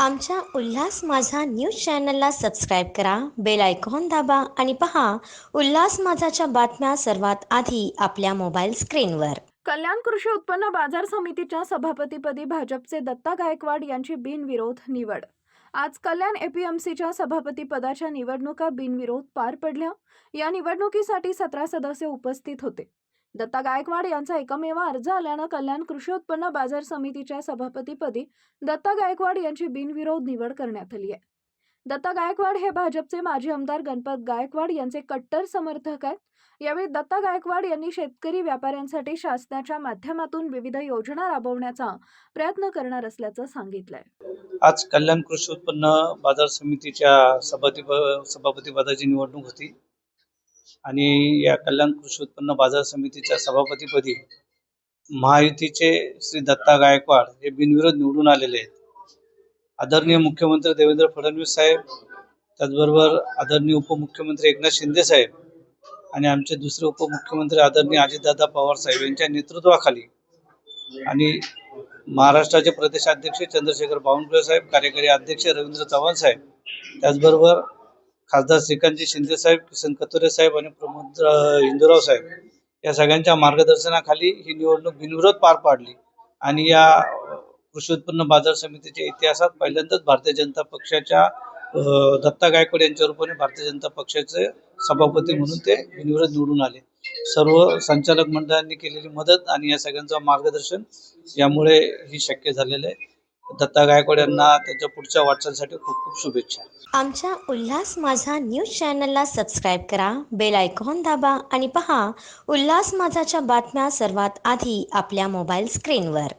आमच्या उल्हास माझा न्यूज चॅनलला सबस्क्राईब करा बेल आयकॉन दाबा आणि पहा उल्हास माझाच्या बातम्या सर्वात आधी आपल्या मोबाईल स्क्रीनवर. कल्याण कृषी उत्पन्न बाजार समितीच्या सभापतीपदी भाजपचे दत्ता गायकवाड यांची बिनविरोध निवड. आज कल्याण एपीएमसीच्या सभापतीपदाच्या निवडणुका बिनविरोध पार पडल्या. या निवडणुकीसाठी सतरा सदस्य उपस्थित होते. दत्ता गायकवाड यांचा एकमेव अर्ज आल्यानं कल्याण कृषी उत्पन्न बाजार समितीच्या सभापतीपदी दत्ता गायकवाड यांची बिनविरोध निवड करण्यात आली आहे. दत्ता गायकवाड हे भाजपचे माजी आमदार गणपत गायकवाड यांचे कट्टर समर्थक आहेत. यावेळी दत्ता गायकवाड यांनी शेतकरी व्यापाऱ्यांसाठी शासनाच्या माध्यमातून विविध योजना राबवण्याचा प्रयत्न करणार असल्याचं सांगितलंय. आज कल्याण कृषी उत्पन्न बाजार समितीच्या सभापती सभापती पदाची निवडणूक होती. आणि या कल्याण कृषी उत्पन्न बाजार समितीच्या सभापतीपदी महायुतीचे श्री दत्ता गायकवाड हे बिनविरोध निवडून आलेले आहेत. आदरणीय मुख्यमंत्री देवेंद्र फडणवीस साहेब त्याचबरोबर आदरणीय उपमुख्यमंत्री एकनाथ शिंदे साहेब आणि आमचे दुसरे उपमुख्यमंत्री आदरणीय अजितदादा पवार साहेब यांच्या नेतृत्वाखाली आणि महाराष्ट्राचे प्रदेशाध्यक्ष चंद्रशेखर बावनकुळे साहेब कार्यकारी अध्यक्ष रवींद्र चव्हाण साहेब त्याचबरोबर खासदार श्रीकांतजी शिंदे साहेब किसन कतोरे साहेब आणि प्रमोद हिंदूराव साहेब या सगळ्यांच्या मार्गदर्शनाखाली ही निवडणूक बिनविरोध पार पाडली. आणि या कृषी उत्पन्न बाजार समितीच्या इतिहासात पहिल्यांदाच भारतीय जनता पक्षाच्या दत्ता गायकवाड यांच्या रूपाने भारतीय जनता पक्षाचे सभापती म्हणून ते बिनविरोध निवडून आले. सर्व संचालक मंडळांनी केलेली मदत आणि या सगळ्यांचं मार्गदर्शन यामुळे ही शक्य झालेलं आहे. दत्ता गायकवाड यांना त्यांच्या पुढच्या वाटचालीसाठी खूप खूप शुभेच्छा. आमच्या उल्हास माझा न्यूज चॅनलला सबस्क्राईब करा बेल आयकॉन दाबा आणि पहा उल्हास माझाच्या बातम्या सर्वात आधी आपल्या मोबाईल स्क्रीनवर.